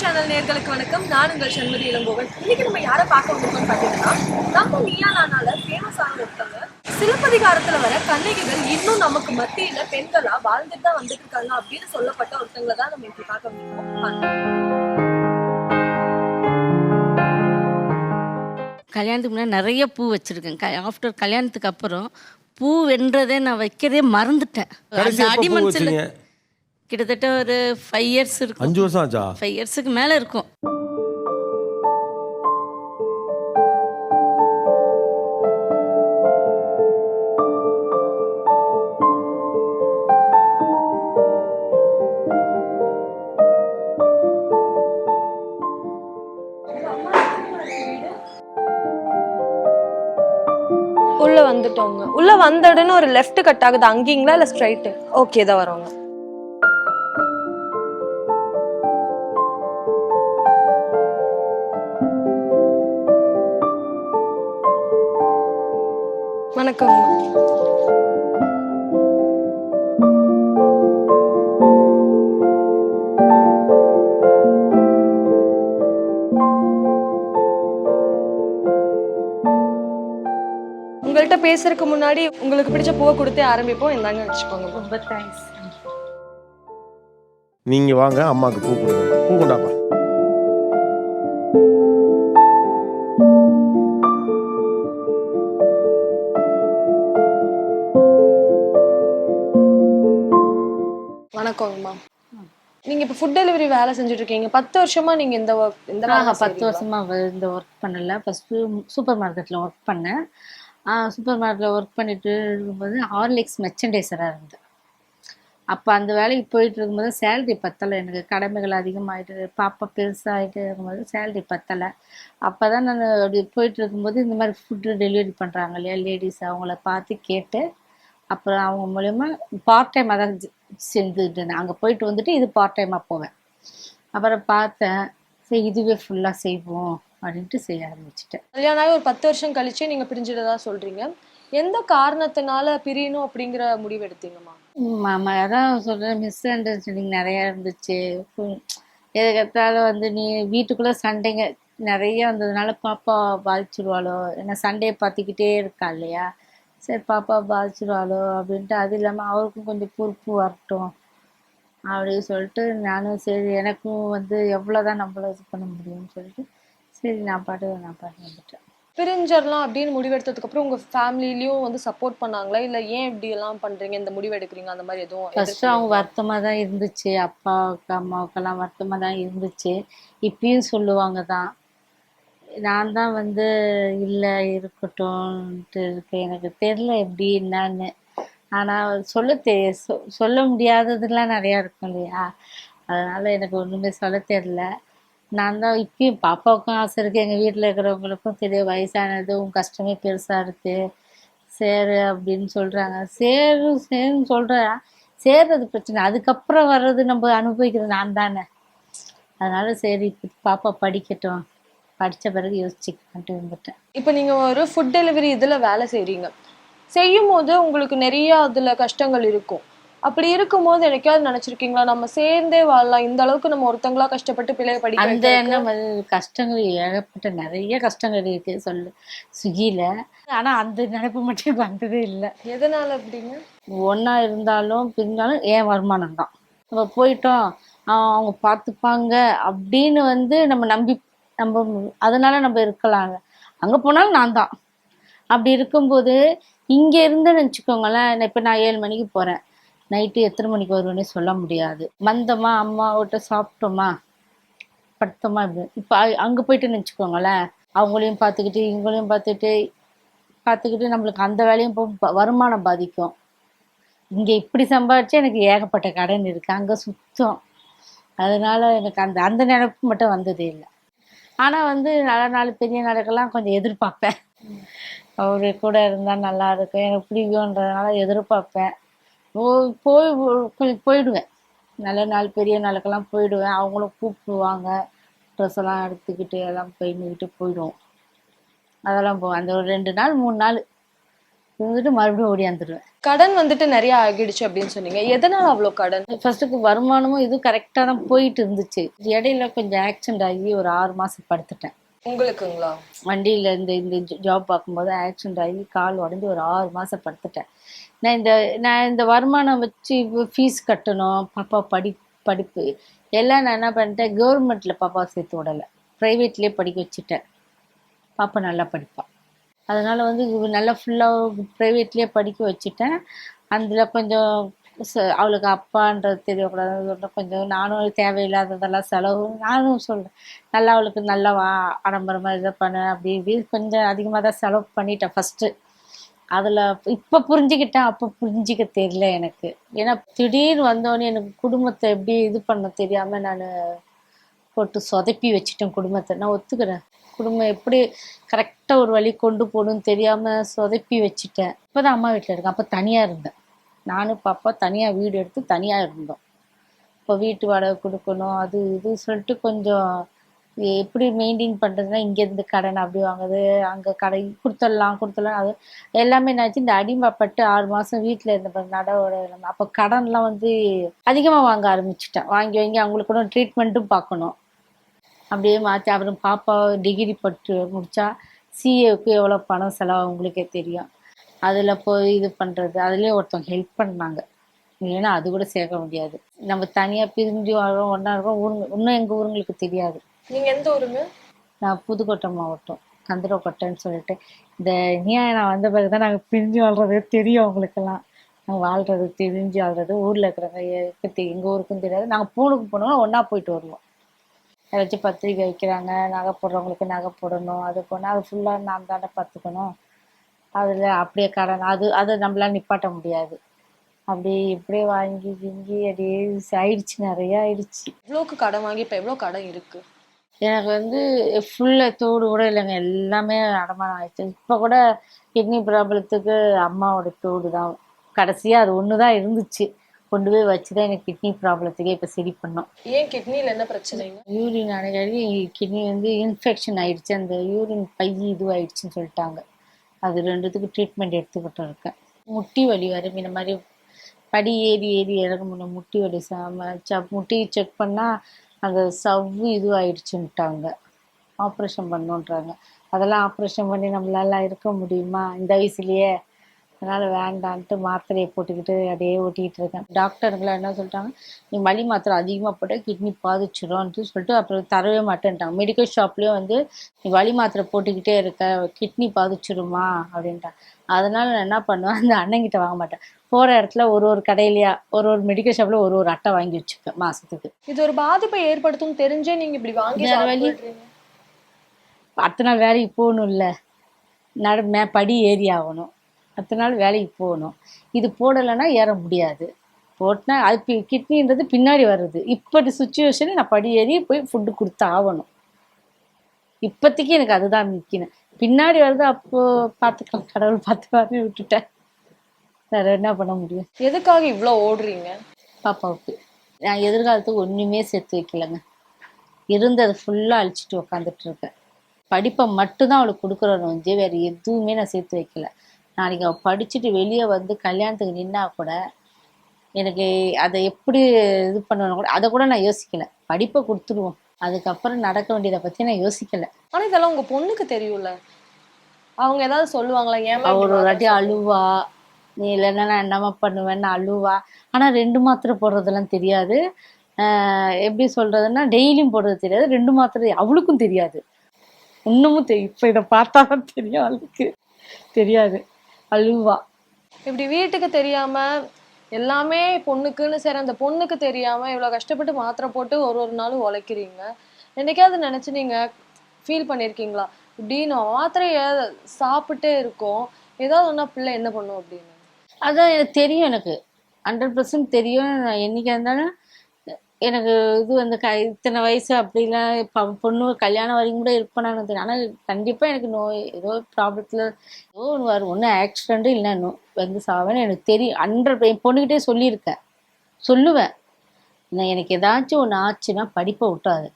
Channel நேர்களுக்கு வணக்கம். நான் உங்கள் சண்மதி இளங்கோவன். இன்னைக்கு நம்ம யாரை பார்க்க வந்திருக்கோம்னு பார்த்தீங்கன்னா நம்ம நீயா நானால ஃபேமஸ் ஆன ஒருத்தவங்க சிலப்பதிகாரத்துல வர கண்ணகிகள் இன்னும் நமக்கு மத்தியில பெண்களா வாழ்ந்துட்டு தான் வந்துட்டு இருக்காங்க அப்படின்னு சொல்லப்பட்ட ஒருத்தவங்களை தான் நம்ம இப்படி பார்க்க வந்திருக்கோம். வாங்க. கல்யாணத்துக்கு முன்னாடி நிறைய பூ வச்சுருக்கேன். ஆஃப்டர் கல்யாணத்துக்கு அப்புறம் பூ வென்றதே நான் வைக்கிறதே மறந்துட்டேன். கடைசி கிட்டத்தட்ட ஒரு ஃபைவ் இயர்ஸ் இருக்கும். அஞ்சு வருஷம் ஆச்சா? ஃபைவ் இயர்ஸுக்கு மேலே இருக்கும். உள்ள வந்துட்டோங்க. உள்ள வந்த உடனே ஒரு லெஃப்ட் கட் ஆகுது. அங்கீங்களா இல்ல ஸ்ட்ரைட் ஓகே தான் வரோங்க வணக்கம். உங்கள்கிட்ட பேசுறதுக்கு முன்னாடி உங்களுக்கு பிடிச்ச பூவை கொடுத்தே ஆரம்பிப்போம். இந்தாங்க வச்சுக்கோங்க. ரொம்ப தேங்க்ஸ் நீங்க வாங்க அம்மாக்கு பூ கொடுங்க. பூ கொண்டாப்பா. வணக்கங்கம்மா நீங்க இப்ப ஃபுட் டெலிவரி வேலை செஞ்சுட்டு இருக்கீங்க பத்து வருஷமா நீங்க இந்த work- இந்த நான் பத்து? வருஷமா இந்த ஒர்க் பண்ணல. ஃபஸ்ட்டு சூப்பர் மார்க்கெட்டில் ஒர்க் பண்ணேன். சூப்பர் மார்க்கெட்டில் ஒர்க் பண்ணிட்டு இருக்கும்போது ஹார்லிக்ஸ் மெர்ச்சன்டைசராக இருந்தேன். அப்போ அந்த வேலைக்கு போயிட்டு இருக்கும்போது சேலரி பத்தலை. எனக்கு கடமைகள் அதிகமாகிட்டு பாப்பா பெருசாகிட்டு இருக்கும்போது சேலரி பத்தலை. அப்போ தான் நான் அப்படி போயிட்டு இருக்கும்போது இந்த மாதிரி ஃபுட்டு டெலிவரி பண்ணுறாங்க இல்லையா லேடிஸ் அவங்கள பார்த்து கேட்டு அப்புறம் அவங்க மூலயமா பார்ட் டைமாக தான் செ- செஞ்சுட்டு இருந்தேன். அங்கே போயிட்டு வந்துட்டு இது பார்ட் டைமாக போவேன். அப்புறம் பார்த்தேன் சரி இதுவே ஃபுல்லாக செய்வோம் அப்படின்ட்டு செய்ய ஆரம்பிச்சிட்டேன். கல்யாணம் ஒரு பத்து வருஷம் கழிச்சு நீங்க பிரிஞ்சிட்டதா சொல்றீங்க. எந்த காரணத்தினால பிரியணும் அப்படிங்கிற முடிவு எடுத்தீங்கம்மா? மாமா அதான் சொல்கிறேன் மிஸ் அண்டர்ஸ்டாண்டிங் நிறையா இருந்துச்சு. எதுக்கெடுத்தாலும் வந்து நீ வீட்டுக்குள்ளே சண்டைங்க நிறைய வந்ததுனால பாப்பா பாதிச்சிருவாளோ? ஏன்னா சண்டையை பார்த்துக்கிட்டே இருக்கா இல்லையா? சரி பாப்பா பாதிச்சிருவாளோ அப்படின்ட்டு அது இல்லாமல் அவருக்கும் கொஞ்சம் பொறுப்பு வரட்டும் அப்படின்னு சொல்லிட்டு நானும் சரி எனக்கும் வந்து எவ்வளோதான் நம்மள இது பண்ண முடியும்னு சொல்லிட்டு சரி நான் பாட்டு நான் பாட்டு வந்துட்டேன். பிரிஞ்சிடலாம் அப்படின்னு முடிவெடுத்ததுக்கு அப்புறம் உங்க ஃபேமிலிலயும் வந்து சப்போர்ட் பண்ணாங்களா? இல்ல ஏன் இப்படி எல்லாம் பண்றீங்க? இந்த முடிவு எடுக்கிறீங்க அந்த மாதிரி எதுவும் ஃபர்ஸ்ட் அவங்க வருத்தமாக தான் இருந்துச்சு. அப்பாவுக்கு அம்மாவுக்கெல்லாம் வருத்தமாக தான் இருந்துச்சு. இப்பயும் சொல்லுவாங்க தான் நான் தான் வந்து இல்லை இருக்கட்டும்ன்ட்டு இருக்கேன். எனக்கு தெரில எப்படி என்னன்னு. ஆனால் சொல்ல தெ சொ- சொல்ல முடியாததுலாம் நிறையா இருக்கும் இல்லையா? அதனால் எனக்கு ஒன்றுமே சொல்ல தெரில நான் தான் இப்பயும் பாப்பாவுக்கும் ஆசை இருக்குது எங்கள் வீட்டில் இருக்கிறவங்களுக்கும் தெரிய வயசானது உன் கஷ்டமே பெருசாக இருக்குது சேரு அப்படின்னு சொல்கிறாங்க சேரு சேருன்னு சொல்கிறேன் சேர்றது பிரச்சனை. அதுக்கப்புறம் வர்றது நம்ம அனுபவிக்கிறது நான் தானே. அதனால் சரி பாப்பா படிக்கட்டும். படித்த பிறகு யோசிச்சுக்கலான்ட்டு இருந்துட்டேன். இப்போ நீங்க ஒரு ஃபுட் டெலிவரி இதுல வேலை செய்றீங்க. செய்யும் போது உங்களுக்கு நிறைய அதுல கஷ்டங்கள் இருக்கும். அப்படி இருக்கும்போது எனக்காவது நினைச்சிருக்கீங்களா? நம்ம சேர்ந்தே வாழலாம். இந்த அளவுக்கு நம்ம ஒருத்தங்களா கஷ்டப்பட்டு பிள்ளைய படிக்க அந்த வந்து கஷ்டங்கள் ஏகப்பட்ட நிறைய கஷ்டங்கள் இருக்கு. சொல்லு ஸ்விக்கியில் ஆனால் அந்த நினைப்பு மட்டும் வந்ததே இல்லை. எதனால அப்படிங்க? ஒன்றா இருந்தாலும் பிரிஞ்சாலும் ஏன் வருமானம் தான்? நம்ம போயிட்டோம் அவங்க பார்த்துப்பாங்க அப்படின்னு வந்து நம்ம நம்பி நம்ம அதனால நம்ம இருக்கலாங்க. அங்கே போனாலும் நான் தான். அப்படி இருக்கும்போது இங்கே இருந்தேன்னு வச்சுக்கோங்களேன் இப்போ நான் ஏழு மணிக்கு போகிறேன் நைட்டு எத்தனை மணிக்கு வருவேன்னு சொல்ல முடியாது. வந்தோமா அம்மாவிட்ட சாப்பிட்டோமா? படுத்தோமா இப்படி. இப்போ அங்கே போயிட்டுன்னு வச்சுக்கோங்களேன் அவங்களையும் பார்த்துக்கிட்டு இவங்களையும் பார்த்துட்டு பார்த்துக்கிட்டு நம்மளுக்கு அந்த வேலையும் போ வருமானம் பாதிக்கும். இங்கே இப்படி சம்பாதிச்சு எனக்கு ஏகப்பட்ட கடன் இருக்குது அங்கே சுத்தம். அதனால எனக்கு அந்த அந்த நினைப்பு மட்டும் வந்ததே இல்லை. ஆனால் வந்து நல்ல நாள் பெரிய நாளுக்கெல்லாம் கொஞ்சம் எதிர்பார்ப்பேன். அவர் கூட இருந்தால் நல்லா இருக்கும். எனக்கு பிடிக்கும்ன்றதுனால எதிர்பார்ப்பேன். போ- போய் கொஞ்சம் போயிடுவேன். நல்ல நாள் பெரிய நாளுக்கெல்லாம் போயிடுவேன். அவங்களும் கூப்பிடுவாங்க. ட்ரெஸ் எல்லாம் எடுத்துக்கிட்டு எல்லாம் போயின்னுக்கிட்டு போயிடுவோம். அதெல்லாம் போவோம் அந்த ஒரு ரெண்டு நாள் மூணு நாள். இருந்துட்டு மறுபடியும் ஓடியாந்துருவேன் கடன் வந்துட்டு நிறைய ஆகிடுச்சு அப்படின்னு சொன்னீங்க. எதனால அவ்வளோ கடன்? ஃபர்ஸ்ட்டுக்கு வருமானமும் இது கரெக்டாக தான் போயிட்டு இருந்துச்சு. இடையில கொஞ்சம் ஆக்சிடென்ட் ஆகி ஒரு ஆறு மாதம் படுத்துட்டேன். உங்களுக்குங்களா? வண்டியில் இந்த இந்த ஜாப் பார்க்கும்போது ஆக்சிடென்ட் ஆகி கால் உடஞ்சி ஒரு ஆறு மாதம் படுத்துட்டேன். நான் இந்த நான் இந்த வருமானம் வச்சு ஃபீஸ் கட்டணும் பாப்பா படி படிப்பு எல்லாம் நான் என்ன பண்ணிட்டேன் கவர்மெண்ட்டில் பாப்பா சேர்த்து விடலை. ப்ரைவேட்லேயே படிக்க வச்சுட்டேன். பாப்பா நல்லா படிப்பாள் அதனால் வந்து நல்லா ஃபுல்லாக ப்ரைவேட்லேயே படிக்க வச்சுட்டேன். அதில் கொஞ்சம் ச- அவளுக்கு அப்பான்றது தெரியக்கூடாது கொஞ்சம் நானும் தேவையில்லாததெல்லாம் செலவு நானும் சொல்கிறேன் நல்லா அவளுக்கு நல்லா வா ஆடம்பரமாக இதை பண்ண அப்படி இப்படி கொஞ்சம் அதிகமாக தான் செலவு பண்ணிட்டேன் ஃபஸ்ட்டு அதில் இப்போ புரிஞ்சுக்கிட்டேன் அப்போ புரிஞ்சிக்க தெரியல எனக்கு. ஏன்னா திடீர்னு வந்தோடனே எனக்கு குடும்பத்தை எப்படி இது பண்ண தெரியாமல் நான் போட்டு சொதப்பி வச்சுட்டேன் குடும்பத்தை. நான் ஒத்துக்கிறேன். குடும்பம் எப்படி கரெக்டாக ஒரு வழி கொண்டு போகணும்னு தெரியாமல் சொதப்பி வச்சுட்டேன். இப்போ தான் அம்மா வீட்டில் இருக்கேன். அப்போ தனியாக இருந்தேன். நானும் பாப்பா தனியாக வீடு எடுத்து தனியாக இருந்தோம். இப்போ வீட்டு வாடகை கொடுக்கணும் அது இது சொல்லிட்டு கொஞ்சம் எப்படி மெயின்டைன் பண்ணுறதுனா இங்கேருந்து கடன் அப்படி வாங்குது அங்கே கடை கொடுத்துடலாம் கொடுத்துடலாம். அது எல்லாமே என்னாச்சு இந்த அடிமைப்பட்டு ஆறு மாதம் வீட்டில் இருந்த பாரு, நடவோட அப்போ கடன்லாம் வந்து அதிகமாக வாங்க ஆரம்பிச்சிட்டேன். வாங்கி வாங்கி அவங்களுக்கு கூட ட்ரீட்மெண்ட்டும் பார்க்கணும். அப்படியே மாற்றி அப்புறம் பாப்பா டிகிரி பட்டு முடித்தா சிஏவுக்கு எவ்வளோ பணம் செலவு உங்களுக்கே தெரியும். அதில் போய் இது பண்ணுறது அதுலேயே ஒருத்தவங்க ஹெல்ப் பண்ணாங்க. இல்லைன்னா அது கூட சேர்க்க முடியாது. நம்ம தனியாக பிரிஞ்சு வரோம் ஒன்றா இருக்கோம் ஊருங்க இன்னும் எங்கள் ஊருங்களுக்கு தெரியாது. நீங்க எந்த ஊருங்க? நான் புதுக்கோட்டை மாவட்டம் கந்தரக்கோட்டைன்னு சொல்லிட்டு. இந்த நீயா நான் வந்த பிறகு தான் நாங்கள் பிரிஞ்சு வாழ்றது தெரியும் அவங்களுக்கெல்லாம். நாங்கள் வாழ்றது பிரிஞ்சு வாழ்றது ஊரில் இருக்கிறவங்க எங்கள் ஊருக்கும் தெரியாது. நாங்கள் பூனுக்கு போனோம்னா ஒன்றா போயிட்டு வருவோம். யாராச்சும் பத்திரிக்கை வைக்கிறாங்க நகை போடுறவங்களுக்கு நகை போடணும் அது போனால் அது ஃபுல்லாக நான் தானே பார்த்துக்கணும் அதில் அப்படியே கடன் அது அதை நம்மளால நிப்பாட்ட முடியாது. அப்படி இப்படியே வாங்கி கிங்கி அப்படியே ஆயிடுச்சு நிறைய ஆயிடுச்சு. இவ்வளோக்கு கடன் வாங்கி இப்போ எவ்வளோ கடன் இருக்கு? எனக்கு வந்து ஃபுல்லாக தோடு கூட இல்லைங்க. எல்லாமே அடமானம் ஆயிடுச்சு. இப்போ கூட கிட்னி ப்ராப்ளத்துக்கு அம்மாவோட தோடு தான் கடைசியாக அது ஒன்று தான் இருந்துச்சு. கொண்டு போய் வச்சு தான் எனக்கு கிட்னி ப்ராப்ளத்துக்கே இப்போ சரி பண்ணோம். ஏன் கிட்னில என்ன பிரச்சனைங்க? யூரின் அடிக்கடி கிட்னி வந்து இன்ஃபெக்ஷன் ஆயிடுச்சு. அந்த யூரின் பை இதுவாயிடுச்சுன்னு சொல்லிட்டாங்க. அது ரெண்டுத்துக்கு ட்ரீட்மெண்ட் எடுத்துக்கிட்டு இருக்கேன். முட்டி வலி வரும். இந்த மாதிரி படி ஏறி ஏறி இறங்க முடியல முட்டி வலி சாம முட்டி செக் பண்ணால் அந்த சவ்வு இதுவாயிடுச்சுன்ட்டாங்க ஆப்ரேஷன் பண்ணுன்றாங்க. அதெல்லாம் ஆப்ரேஷன் பண்ணி நம்மளால இருக்க முடியுமா? இந்த வயசுலயே அதனால் வேண்டான்ட்டு மாத்திரையை போட்டுக்கிட்டு அப்படியே ஓட்டிகிட்டு இருக்கேன். டாக்டருங்களாம் என்ன சொல்லிட்டாங்க? நீ வலி மாத்திரை அதிகமாக போட்டால் கிட்னி பாதிச்சிடும்ன்ட்டு சொல்லிட்டு அப்புறம் தரவே மாட்டேன்ட்டாங்க. மெடிக்கல் ஷாப்லேயும் வந்து நீ வலி மாத்திரை போட்டுக்கிட்டே இருக்க கிட்னி பாதிச்சிடுமா? அப்படின்ட்டாங்க. அதனால நான் என்ன பண்ணுவேன்? அந்த அண்ணங்கிட்ட வாங்க மாட்டேன். போகிற இடத்துல ஒரு ஒரு கடையிலையா ஒரு ஒரு மெடிக்கல் ஷாப்பில் ஒரு ஒரு அட்டை வாங்கி வச்சுப்பேன் மாதத்துக்கு இது ஒரு பாதிப்பை ஏற்படுத்தும் தெரிஞ்சே நீங்க இப்படி வாங்கி அடுத்த நாள் வேலைக்கு போகணும் இல்லை. நட மே படி ஏறி ஆகணும். அடுத்த நாள் வேலைக்கு போகணும். இது போடலைன்னா ஏற முடியாது. போட்டினா அது பி கிட்னின்றது பின்னாடி வருது இப்படி சுச்சுவேஷனில் நான் படி ஏறி போய் ஃபுட்டு கொடுத்து ஆகணும் இப்போதைக்கு எனக்கு அதுதான் முக்கியம். பின்னாடி வருது அப்போ பார்த்துக்கலாம். கடவுள் பார்த்துக்காரு விட்டுட்டேன். வேற என்ன பண்ண முடியும்? எதுக்காக இவ்வளோ ஓடுறீங்க? பாப்பாவுக்கு. நான் எதிர்காலத்துக்கு ஒன்றுமே சேர்த்து வைக்கலைங்க. இருந்ததை ஃபுல்லாக அழிச்சிட்டு உக்காந்துட்டு இருக்கேன். படிப்பை மட்டும்தான் அவளுக்கு கொடுக்குறோன்னு வந்து வேறு எதுவுமே நான் சேர்த்து வைக்கல. நாளைக்கு அவள் படிச்சுட்டு வெளியே வந்து கல்யாணத்துக்கு நின்னா கூட எனக்கு அதை எப்படி இது பண்ணணும் கூட அதை கூட நான் யோசிக்கல. படிப்பை கொடுத்துருவோம். அதுக்கப்புறம் நடக்க வேண்டியதை பற்றி நான் யோசிக்கல. ஆனா இதெல்லாம் உங்க பொண்ணுக்கு தெரியும்ல? அவங்க ஏதாவது சொல்லுவாங்களா அவ ஒரு வாட்டி அழுவா. நீ இல்லைன்னா நான் என்னம்மா பண்ணுவேன்னு அழுவா. ஆனா ரெண்டு மாத்திரை போடுறதெல்லாம் தெரியாது. ஆஹ் எப்படி சொல்றதுன்னா டெய்லியும் போடுறது தெரியாது. ரெண்டு மாத்திரை அவளுக்கும் தெரியாது. இன்னமும் தெரியும் இப்போ இதை பார்த்தா தான் தெரியும் அவளுக்கு தெரியாது. அழுவா. இப்படி வீட்டுக்கு தெரியாம எல்லாமே பொண்ணுக்குன்னு சரி அந்த பொண்ணுக்கு தெரியாம இவ்வளவு கஷ்டப்பட்டு மாத்திரை போட்டு ஒரு ஒரு நாளும் உழைக்கிறீங்க. என்னைக்காவது நினைச்சு நீங்க ஃபீல் பண்ணிருக்கீங்களா? இப்படி நான் மாத்திரைய சாப்பிட்டே இருக்கோம். ஏதாவது ஒன்றா பிள்ளை என்ன பண்ணும் அப்படின்னு? அதான் எனக்கு தெரியும் எனக்கு. ஹண்ட்ரட் பர்சன்ட் தெரியும். நான் என்னைக்கா இருந்தாலும் எனக்கு இது வந்து க இத்தனை வயசு அப்படிலாம் இப்போ பொண்ணு கல்யாணம் வரைக்கும் கூட இருப்பேனான்னு தெரியும் ஆனால் கண்டிப்பாக எனக்கு நோய் ஏதோ ப்ராப்ளத்தில் ஏதோ ஒன்று வரும். ஒன்று ஆக்சிடெண்ட்டு இல்லை நோ வந்து சாவேன்னு எனக்கு தெரியும் ஹண்ட்ரட் என் பொண்ணுக்கிட்டே சொல்லியிருக்கேன். சொல்லுவேன். நான் எனக்கு ஏதாச்சும் ஒன்று ஆச்சுன்னா படிப்பை விட்டாது.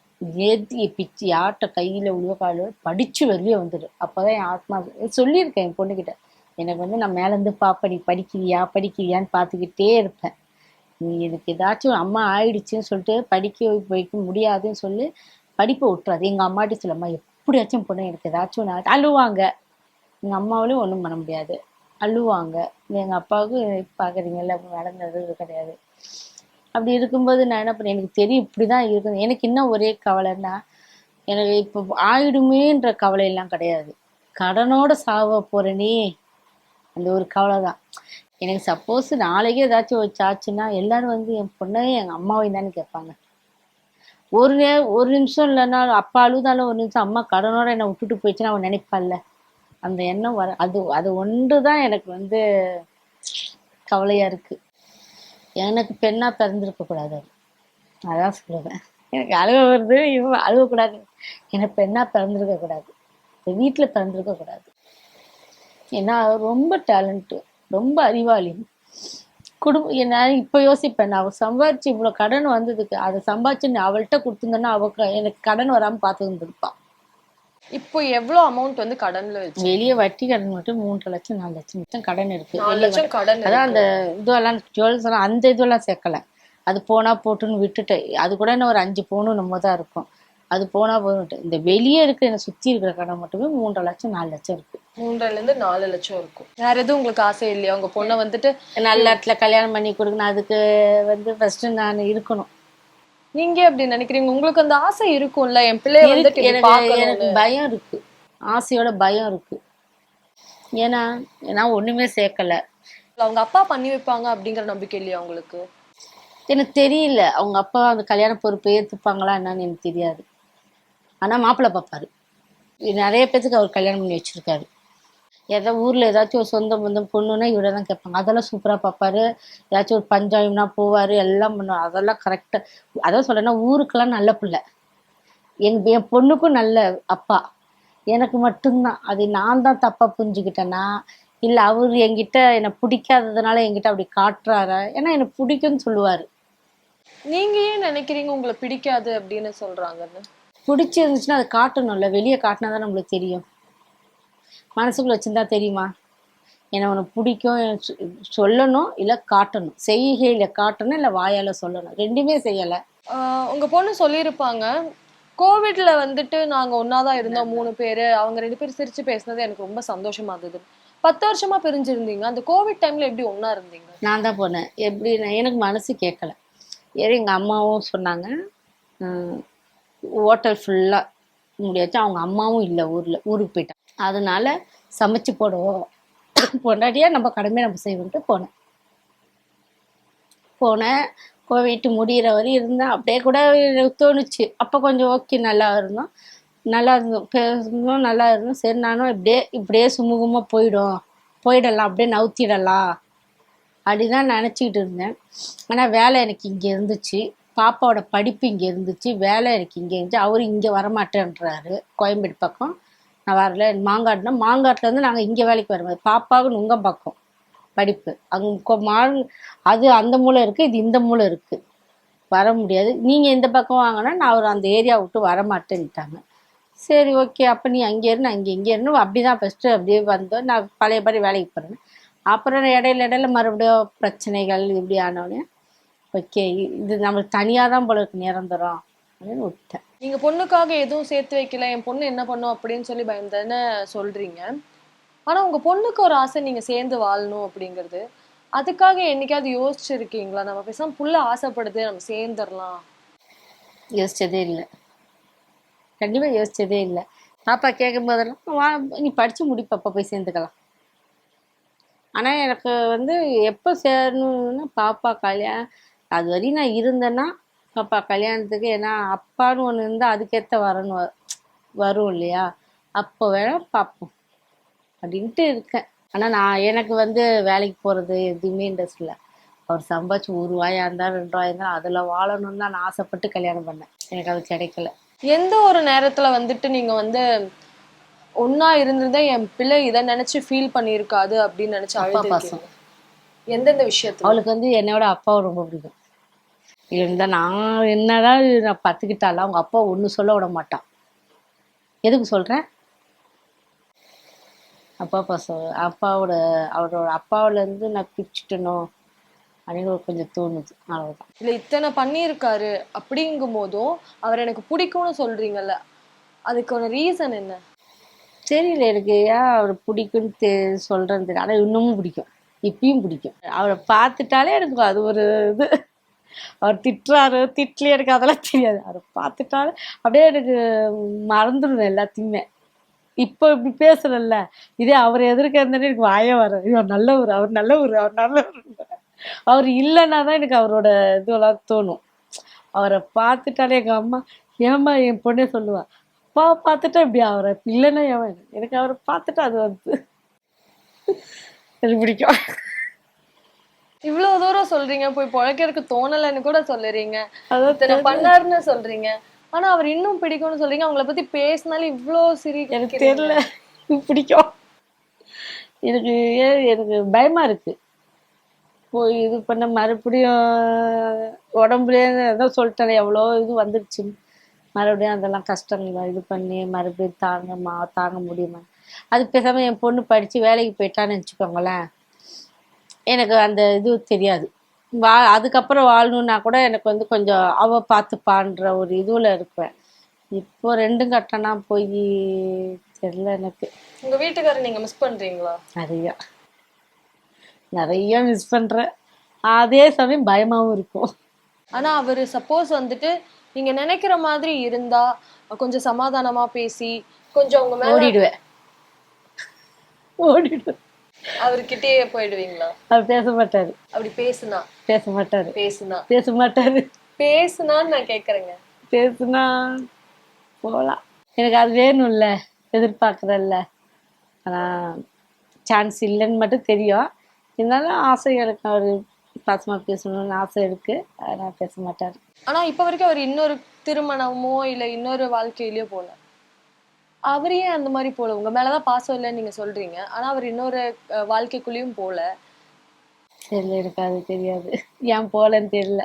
ஏற்றி பிச்சு யார்கிட்ட கையில் உள்ள காலில் படித்து வெளியே வந்துடு. அப்போ தான் என் ஆத்மா சொல்லியிருக்கேன் என் பொண்ணுக்கிட்ட எனக்கு வந்து நான் மேலேருந்து பாப்ப நீ படிக்கிறியா படிக்கிறியான்னு பார்த்துக்கிட்டே இருப்பேன். நீ இதுக்கு ஏதாச்சும் அம்மா ஆயிடுச்சுன்னு சொல்லிட்டு படிக்க வைக்க முடியாதுன்னு சொல்லி படிப்பை விட்டுறாது எங்கள் அம்மாட்டி சொல்லம்மா எப்படியாச்சும் பொண்ணு எனக்கு ஏதாச்சும் ஒன்று அழுவாங்க. எங்கள் அம்மாவிலையும் ஒன்றும் பண்ண முடியாது. அழுவாங்க. எங்கள் அப்பாவுக்கு பார்க்குறீங்கல்ல நடந்தது கிடையாது. அப்படி இருக்கும்போது நான் என்ன பண்ணேன் எனக்கு தெரியும் இப்படி தான் இருக்குது எனக்கு என்ன ஒரே கவலைன்னா எனக்கு இப்போ ஆயிடுமேன்ற கவலை எல்லாம் கிடையாது. கடனோட சாவ போறேனே அந்த ஒரு கவலை தான் எனக்கு சப்போஸ் நாளைக்கே ஏதாச்சும் ஒரு சாச்சுன்னா எல்லாரும் வந்து என் பொண்ணையும் எங்கள் அம்மாவையும் தானே கேட்பாங்க. ஒரு நே ஒரு நிமிஷம் இல்லைனாலும் அப்பா அழுதாலும் ஒரு நிமிஷம் அம்மா கடனோட என்னை விட்டுட்டு போயிடுச்சுன்னு அவன் நினைப்பாள்ல அந்த எண்ணம் வர அது அது ஒன்று தான் எனக்கு வந்து கவலையாக இருக்குது எனக்கு பெண்ணாக பிறந்திருக்க கூடாது அதான் சொல்லுவேன். எனக்கு அழுக வருது இவன் அழுகக்கூடாது. எனக்கு பெண்ணாக பிறந்திருக்க கூடாது. வீட்டில் பிறந்திருக்க கூடாது. ஏன்னா ரொம்ப டேலண்ட்டு ரொம்ப அறிவாளி. குடும்பம் நான் இப்போ யோசிப்பேன் நான் சம்பாரிச்சு இவ்வளோ கடன் வந்ததுக்கு அதை சம்பாரிச்சு நான் அவள்கிட்ட கொடுத்துருந்தேன்னா அவ எனக்கு கடன் வராமல் பார்த்து இருந்திருப்பான் இப்போ எவ்வளவு அமௌண்ட் வந்து கடன்ல வச்சு வெளியே வட்டி கடன் மட்டும் மூன்றரை லட்சம் நாலு லட்சம் மட்டும் கடன் இருக்கு. லட்சம் கடன் அதான் அந்த இதுவெல்லாம் ஜுவல்ஸ் எல்லாம் அந்த இதுவெல்லாம் சேர்க்கல. அது போனா போட்டுன்னு விட்டுட்டு அது கூட இன்னும் ஒரு அஞ்சு பவுனும் நம்ம தான் இருக்கும். அது போனா போதும் இந்த வெளியே இருக்கிற என்னை சுத்தி இருக்கிற கடன் மட்டுமே மூன்றரை லட்சம் நாலு லட்சம் இருக்கு. மூன்றரைல இருந்து நாலு லட்சம் இருக்கும். வேற எதுவும் உங்களுக்கு ஆசை இல்லையா? உங்க பொண்ணை வந்துட்டு நல்ல இடத்துல கல்யாணம் பண்ணி கொடுக்கணும் அதுக்கு வந்து ஃபர்ஸ்ட் நான் இருக்கணும். நீங்க எப்படி நினைக்கிறீங்க? உங்களுக்கு அந்த ஆசை இருக்கும்ல? என் வந்துட்டு இருக்கு. இப்படி எனக்கு பயம் இருக்கு. ஆசையோட பயம் இருக்கு. ஏன்னா நான் ஒண்ணுமே சேர்க்கல. அவங்க அப்பா பண்ணி வைப்பாங்க அப்படிங்கிற நம்பிக்கை இல்லையா உங்களுக்கு? எனக்கு தெரியல. அவங்க அப்பா அந்த கல்யாண பொறுப்பை ஏற்றுப்பாங்களா என்னன்னு எனக்கு தெரியாது. ஆனால் மாப்பிள்ளை பார்ப்பாரு நிறைய பேத்துக்கு அவர் கல்யாணம் பண்ணி வச்சிருக்காரு. ஏதோ ஊரில் ஏதாச்சும் ஒரு சொந்த பந்தம் பொண்ணுன்னா இவரை தான் கேட்பாங்க அதெல்லாம் சூப்பராக பார்ப்பாரு ஏதாச்சும் ஒரு பஞ்சாயம்னா போவார். எல்லாம் பண்ணுவார். அதெல்லாம் கரெக்டாக அதான் சொல்கிறேன்னா ஊருக்கெல்லாம் நல்ல பிள்ளை. எங் என் பொண்ணுக்கும் நல்ல அப்பா. எனக்கு மட்டும்தான். அது நான் தான் தப்பாக புரிஞ்சுக்கிட்டேன்னா இல்லை அவர் என்கிட்ட என்னை பிடிக்காததுனால என்கிட்ட அப்படி காட்டுறாரா? ஏன்னா எனக்கு பிடிக்கும்னு சொல்லுவார். நீங்கள் ஏன் நினைக்கிறீங்க உங்களை பிடிக்காது அப்படின்னு சொல்கிறாங்கன்னு பிடிச்சிருந்துச்சுன்னா அதை காட்டணும்ல. வெளியே காட்டினா தான் நம்மளுக்கு தெரியும். மனசுக்குள்ள வச்சிருந்தா தெரியுமா? என்ன உனக்கு பிடிக்கும் சொல்லணும் இல்லை காட்டணும். செய்கையில காட்டணும் இல்லை வாயால சொல்லணும். ரெண்டுமே செய்யலை. ஆஹ் உங்க பொண்ணு சொல்லியிருப்பாங்க. கோவிட்ல வந்துட்டு நாங்க ஒன்னாதான் இருந்தோம் மூணு பேரு. அவங்க ரெண்டு பேரும் சிரிச்சு பேசுனது எனக்கு ரொம்ப சந்தோஷமா இருந்தது. பத்து வருஷமா பிரிஞ்சிருந்தீங்க. அந்த கோவிட் டைம்ல எப்படி ஒண்ணா இருந்தீங்க? நான் தான் போனேன். எப்படி எனக்கு மனசு கேட்கல. ஏறி எங்கள் அம்மாவும் சொன்னாங்க. ஹோட்டல் ஃபுல்லாக முடியாச்சு அவங்க அம்மாவும் இல்லை ஊரில் ஊருக்கு போயிட்டான் அதனால சமைச்சு போடுவோம் பொண்டாட்டியாக நம்ம கடமையை நம்ம செய்வோன்ட்டு போனேன். போனேன். கோவிட்டு முடிகிற வரையும் இருந்தேன். அப்படியே கூட எனக்கு தோணுச்சு. அப்போ கொஞ்சம் ஓகே நல்லா இருந்தோம். நல்லா இருந்தோம். பேசணும் நல்லா இருந்தோம். சரி நானும் இப்படியே இப்படியே சுமூகமாக போயிடும். போயிடலாம். அப்படியே நவுத்திடலாம். அப்படிதான் நினச்சிக்கிட்டு இருந்தேன். ஆனால் வேலை எனக்கு இங்கே இருந்துச்சு. பாப்பாவோட படிப்பு இங்கே இருந்துச்சு வேலை எனக்கு இங்கே இருந்துச்சு அவர் இங்கே வரமாட்டேன்றாரு கோயம்பேடு பக்கம். நான் வரல மாங்காடுனா மாங்காட்டிலேருந்து நாங்கள் இங்கே வேலைக்கு வருவோம் பாப்பாவுக்கு நுங்கம் பக்கம் படிப்பு. அங்கே மா அது அந்த மூளை இருக்குது இது இந்த மூளை இருக்குது வர முடியாது. நீங்கள் இந்த பக்கம் வாங்கினா நான் அவர் அந்த ஏரியா விட்டு வரமாட்டேன்ட்டாங்க. சரி ஓகே அப்போ நீ அங்கே இருந்து அங்கே இங்கே இங்கே இருந்து அப்படி தான் ஃபஸ்ட்டு அப்படியே வந்தோம். நான் பழையபடி வேலைக்கு போகிறேன் அப்புறம் இடையில இடையில மறுபடியும் பிரச்சனைகள் இப்படி ஆனோடனே ஓகே இது நம்மளுக்கு தனியாக தான் போல இருக்கு நிரந்தரம் அப்படின்னு விட்டேன். நீங்க பொண்ணுக்காக எதுவும் சேர்த்து வைக்கல என் பொண்ணு என்ன பண்ணும் அப்படின்னு சொல்லி பயந்தானே சொல்றீங்க. ஆனா உங்க பொண்ணுக்கு ஒரு ஆசை நீங்க சேர்ந்து வாழணும் அப்படிங்கிறது. அதுக்காக என்னைக்காவது யோசிச்சிருக்கீங்களா? நம்ம பேசாம புள்ள ஆசைப்படுது நம்ம சேர்ந்துடலாம். யோசிச்சதே இல்லை. கண்டிப்பாக யோசிச்சதே இல்லை. பாப்பா கேட்கும் போதெல்லாம் வா நீ படித்து முடி பாப்பா போய் சேர்ந்துக்கலாம். ஆனால் எனக்கு வந்து எப்போ சேரணும்னா பாப்பா கல்யாணம் அது வரையும் நான் இருந்தேன்னா பாப்பா கல்யாணத்துக்கு ஏன்னா அப்பான்னு ஒன்று இருந்தால் அதுக்கேற்ற வரணும் வரும் இல்லையா? அப்போ வேணா பார்ப்போம். அப்படின்ட்டு இருக்கேன். ஆனால் நான் எனக்கு வந்து வேலைக்கு போகிறது எதுவுமே இன்ட்ரெஸ்ட் இல்லை. அவர் சம்பாதிச்சு ஒரு ரூபாயா இருந்தால் ரெண்டு ரூபாயா இருந்தால் அதில் வாழணும்னு தான் நான் ஆசைப்பட்டு கல்யாணம் பண்ணேன். எனக்கு அது கிடைக்கல. எந்த ஒரு நேரத்துல வந்துட்டு நீங்க வந்து ஒன்னா இருந்திருந்தா என் பிள்ளை இதை நினைச்சு ஃபீல் பண்ணியிருக்காது அப்படின்னு நினைச்சு அப்பா பாசம். எந்தெந்த விஷயத்துல? அவளுக்கு வந்து என்னோட அப்பாவை ரொம்ப பிடிக்கும். இருந்தா நான் என்னதான் நான் பத்துக்கிட்டாலும் அவங்க அப்பா ஒன்று சொல்ல விட மாட்டான். எதுக்கு சொல்றேன்? அப்பா பாசம் அப்பாவோட அவரோட அப்பாவுல இருந்து நான் பிரிச்சுட்டணும் அப்படின்னு கொஞ்சம் தோணுது. அவ்வளவுதான். இல்ல இத்தனை பண்ணியிருக்காரு அப்படிங்கும் போதும் அவர் எனக்கு பிடிக்கும்னு சொல்றீங்கல்ல அதுக்கான ரீசன் என்ன? தெரியல எனக்கு ஏன் அவரை பிடிக்கும்னு தெ தெரியல. ஆனால் இன்னமும் பிடிக்கும். இப்பயும் பிடிக்கும். அவரை பார்த்துட்டாலே எனக்கு அது ஒரு இது. அவர் திட்டுறாரு திட்டலையே எனக்கு அதெல்லாம் தெரியாது. அவரை பார்த்துட்டாரு அப்படியே எனக்கு மறந்துடும் எல்லாத்தையுமே. இப்போ இப்படி பேசுறேன்ல இதே அவர் எதிர்க்க இருந்தாலே எனக்கு வாய வர இவர் நல்லவர் அவர் நல்லவர் அவர் நல்லவர். அவர் இல்லைன்னா தான் எனக்கு அவரோட இதுவெல்லாம் தோணும். அவரை பார்த்துட்டாலே எங்கள் அம்மா ஏம்மா என் பொண்ணே சொல்லுவா அப்பா பார்த்துட்டா இப்படி அவரை இல்லைன்னா ஏன் எனக்கு அவரை பார்த்துட்டா அது வந்து எனக்கு பிடிக்கும். இவ்வளவு சொல்றீங்க? போய் பொழைக்கிறதுக்கு தோணலைன்னு கூட சொல்லுறீங்க. அதான் பண்ணாருன்னு சொல்றீங்க. ஆனா அவர் இன்னும் பிடிக்கும்னு சொல்றீங்க. அவங்கள பத்தி பேசினாலே இவ்ளோ சிரி எனக்கு தெரியல. பிடிக்கும். எனக்கு எனக்கு பயமா இருக்கு. போய் இது பண்ண மறுபடியும் உடம்புலேயே ஏதோ சொல்லிட்டேன் எவ்வளோ இது வந்துடுச்சு மறுபடியும் அதெல்லாம் கஷ்டங்கள் இது பண்ணி மறுபடியும் தாங்கம்மா தாங்க முடியுமா? அது பேசாம என் பொண்ணு படிச்சு வேலைக்கு போயிட்டான்னு வச்சுக்கோங்களேன். எனக்கு அந்த இது தெரியாது. வா அதுக்கப்புறம் வாழணுன்னா கூட எனக்கு வந்து கொஞ்சம் அவ பார்த்துப்பான்ற ஒரு இதுவில் இருப்பேன். இப்போ ரெண்டும் கட்டணா போய் தெரியல எனக்கு. உங்க வீட்டுக்காரர் நீங்க மிஸ் பண்றீங்களா? நிறையா. நிறைய மிஸ் பண்றேன். அதே சமயம் பயமாவும் இருக்கும். ஆனா அவரு சப்போஸ் வந்துட்டு நீங்க நினைக்கிற மாதிரி இருந்தா கொஞ்சம் சமாதானமா பேசி கொஞ்சம் உங்க மேல ஓடிடுவேன். ஓடிடுவேன். அவர்கிட்டயே போயிடுவீங்களா? அவர் பேச மாட்டாரு அப்படி பேசுனா? பேச மாட்டாரு பேசுனா? பேச மாட்டாரு பேசுனான்னு நான் கேக்குறேங்க. பேசுனா போகலாம் எனக்கு அது வேணும்ல எதிர்பார்க்குறல்ல. ஆனால் சான்ஸ் இல்லைன்னு மட்டும் தெரியும். இருந்தாலும் ஆசை எனக்கு அவர் பாசமாக பேசணும்னு ஆசை இருக்கு. ஆனால் பேச மாட்டார் ஆனா இப்ப வரைக்கும் அவர் இன்னொரு திருமணமோ இல்ல இன்னொரு வாழ்க்கையிலயோ போல. அவர் ஏன் அந்த மாதிரி போல. உங்க மேலதான் பாசம் இல்லைன்னு நீங்க சொல்றீங்க. ஆனா அவர் இன்னொரு வாழ்க்கைக்குள்ளேயும் போல. தெரியல எனக்கு அது தெரியாது. ஏன் போகலன்னு தெரியல.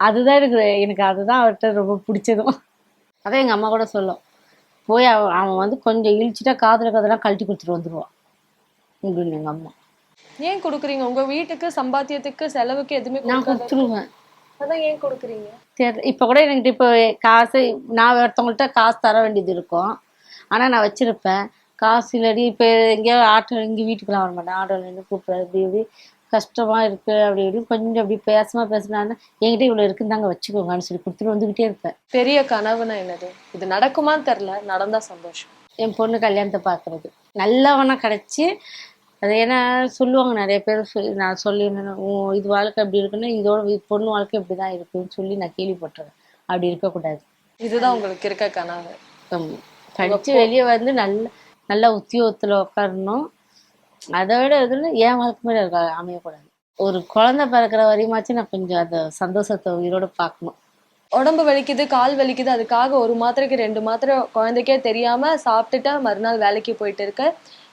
அதுதான் எனக்கு எனக்கு அதுதான் அவர்கிட்ட ரொம்ப பிடிச்சதும். அதான் எங்கள் அம்மா கூட சொல்லும். போய் அவன் அவன் வந்து கொஞ்சம் இழிச்சிட்டா காதில் காதெல்லாம் கழட்டி கொடுத்துட்டு வந்துடுவான் அப்படின்னு எங்கள் அம்மா. ஏன் கொடுக்குறீங்க? உங்க வீட்டுக்கு சம்பாத்தியத்துக்கு செலவுக்கு எதுவுமே நான் கொடுத்துருவேன். அதான் ஏன் கொடுக்குறீங்க? இப்போ கூட என்கிட்ட இப்போ காசு நான் ஒருத்தவங்கள்ட்ட காசு தர வேண்டியது இருக்கும். ஆனால் நான் வச்சிருப்பேன். காசு இல்லடி இப்போ எங்கேயோ ஆட்டோ இங்கே வீட்டுக்குலாம் வர மாட்டேன். ஆட்டோவில் நின்று கூப்பிட்றது இப்படி இப்படி கஷ்டமா இருக்கு அப்படி இப்படி கொஞ்சம் அப்படி பேசாம பேசினான்னு என்கிட்ட இவ்வளோ இருக்குன்னு தாங்க வச்சுக்கோங்கன்னு சொல்லி கொடுத்துட்டு வந்துக்கிட்டே இருப்பேன். பெரிய கனவுனா என்னது? இது நடக்குமான்னு தெரியல நடந்தா சந்தோஷம். என் பொண்ணு கல்யாணத்தை பார்க்கறது நல்லவனா கிடைச்சி அது ஏன்னா சொல்லுவாங்க நிறைய பேர் சொல்லி நான் சொல்லி இது வாழ்க்கை அப்படி இருக்குன்னா இதோட இது பொண்ணு வாழ்க்கை இப்படி தான் இருக்குன்னு சொல்லி நான் கேள்விப்பட்டிருக்கேன். அப்படி இருக்கக்கூடாது. இதுதான் உங்களுக்கு இருக்க கனவு. படிச்சு வெளியே வந்து நல்ல நல்ல உத்தியோகத்துல உட்காரணும் அதை விட இதுல என் வாழ்க்கை மேல இருக்க அமையக்கூடாது. ஒரு குழந்தை பிறக்கிற வரையுமாச்சும் நான் கொஞ்சம் அந்த சந்தோஷத்தை உயிரோட பார்க்கணும். உடம்பு வலிக்குது கால் வலிக்குது அதுக்காக ஒரு மாத்திரைக்கு ரெண்டு மாத்திரை குழந்தைக்கே தெரியாம சாப்பிட்டுட்டு மறுநாள் வேலைக்கு போயிட்டு இருக்க.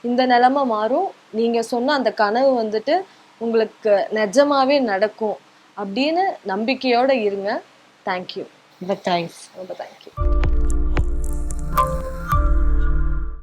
இந்த நிலைமை மாறும். நீங்க சொன்ன அந்த கனவு வந்துட்டு உங்களுக்கு நிஜமாவே நடக்கும் அப்படின்னு நம்பிக்கையோட இருங்க. தேங்க்யூ ரொம்ப தேங்க்ஸ் ரொம்ப தேங்க்யூ